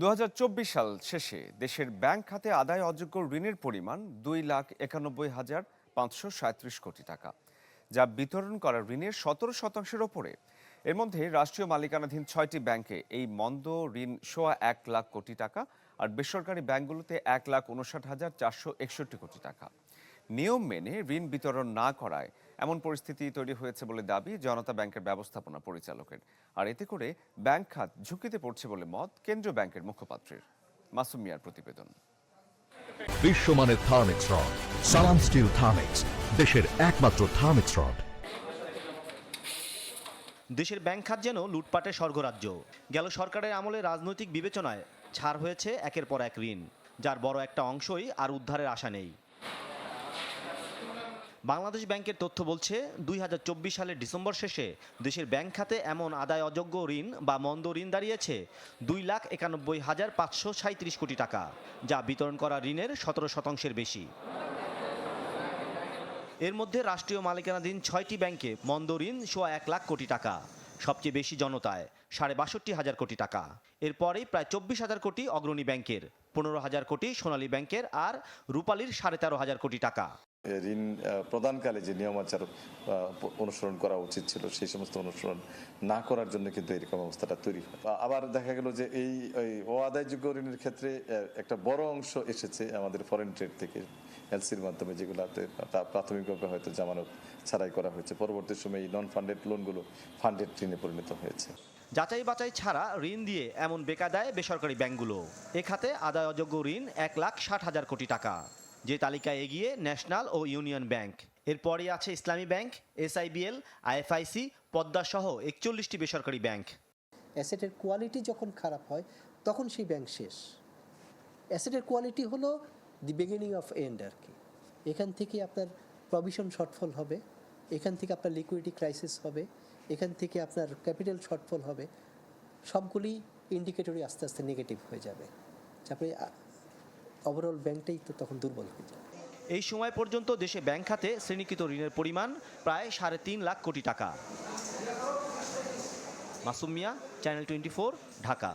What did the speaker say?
দু হাজার চব্বিশ সাল শেষে দেশের ব্যাংক খাতে আদায় অযোগ্য ঋণের পরিমাণ দুই লাখ একানব্বই হাজার পাঁচশো সাঁত্রিশ কোটি টাকা, যা বিতরণ করা ঋণের সতেরো শতাংশের ওপরে। এর মধ্যে রাষ্ট্রীয় মালিকানাধীন ছয়টি ব্যাংকে এই মন্দ ঋণ সোয়া এক লাখ কোটি টাকা আর বেসরকারি ব্যাংকগুলোতে এক লাখ উনষাট হাজার চারশো একষট্টি কোটি টাকা। নিয়ম মেনে ঋণ বিতরণ না করায় এমন পরিস্থিতি তৈরি হয়েছে বলে দাবি জনতা ব্যাংকের ব্যবস্থাপনা পরিচালকের। আর এতে করে ব্যাংক খাত ঝুঁকিতে পড়ছে বলে মত কেন্দ্রীয় ব্যাংকের মুখপাত্রের। মাসুম মিয়ার প্রতিবেদন। বিশ্বমানের Thermex rod Salam steel Thermex দেশের একমাত্র থার্মিক্স রড। দেশের ব্যাংক খাত যেন লুটপাটে স্বর্গরাজ্য। গেল সরকারের আমলে রাজনৈতিক বিবেচনায় ছাড় হয়েছে একের পর এক ঋণ যার বড় একটা অংশই আর উদ্ধারের আশা নেই। বাংলাদেশ ব্যাংকের তথ্য বলছে, দুই হাজার চব্বিশ সালের ডিসেম্বর শেষে দেশের ব্যাংক খাতে এমন আদায় অযোগ্য ঋণ বা মন্দ ঋণ দাঁড়িয়েছে দুই লাখ একানব্বই হাজার পাঁচশো সাঁত্রিশ কোটি টাকা, যা বিতরণ করা ঋণের সতেরো শতাংশের বেশি। এর মধ্যে রাষ্ট্রীয় মালিকানাধীন ছয়টি ব্যাংকে মন্দ ঋণ সোয়া এক লাখ কোটি টাকা, সবচেয়ে বেশি জনতায় সাড়ে বাষট্টি হাজার কোটি টাকা। এরপরেই প্রায় চব্বিশ হাজার কোটি অগ্রণী ব্যাংকের, পনেরো হাজার কোটি সোনালী ব্যাংকের আর রূপালীর সাড়ে তেরো হাজার কোটি টাকা। ঋণ প্রদানকালে যে নিয়মাচার অনুসরণ করা উচিত ছিল, সেই সমস্ত অনুসরণ না করার জন্য কিন্তু এরকম অবস্থাটা তৈরি হয়। আবার দেখা গেল যে এই ওই অআদায়যোগ্য ঋণের ক্ষেত্রে একটা বড় অংশ এসেছে আমাদের ফরেন ট্রেড থেকে এলসির মাধ্যমে যেগুলোতে তা- প্রাথমিকভাবে হয়তো জামানত ছাড়াই করা হয়েছে। পরবর্তী সময়ে এই নন ফান্ডেড লোনগুলো ফান্ডেড ঋণে পরিণত হয়েছে। যাচাই বাছাই ছাড়া ঋণ দিয়ে এমন বেকায়দায় বেসরকারি ব্যাংকগুলো, এ খাতে আদায় অযোগ্য ঋণ এক লাখ ষাট হাজার কোটি টাকা। যে তালিকায় এগিয়ে ন্যাশনাল ও ইউনিয়ন ব্যাংক। এরপরই আছে ইসলামী ব্যাংক, এসআইবিএল, আইএফআইসি পদ্মা সহ একচল্লিশটি বেসরকারি ব্যাংক। অ্যাসেটের কোয়ালিটি যখন খারাপ হয়, তখন সেই ব্যাংক শেষ। অ্যাসেটের কোয়ালিটি হলো দি বিগিনিং অফ এন্ড আর কি। এখান থেকে আপনার প্রভিশন শর্টফল হবে, এখান থেকে আপনার লিকুইডিটি ক্রাইসিস হবে, এখান থেকে আপনার ক্যাপিটাল শর্টফল হবে, সবগুলি ইন্ডিকেটরই আস্তে আস্তে নেগেটিভ হয়ে যাবে। তারপরে ওভারঅল ব্যাংকটাই তো তখন দুর্বল হয়ে যায়। এই সময় পর্যন্ত দেশে ব্যাংক খাতে শ্রেণীকৃত ঋণের পরিমাণ প্রায় সাড়ে তিন লাখ কোটি টাকা। Masumiya channel twenty Dhaka.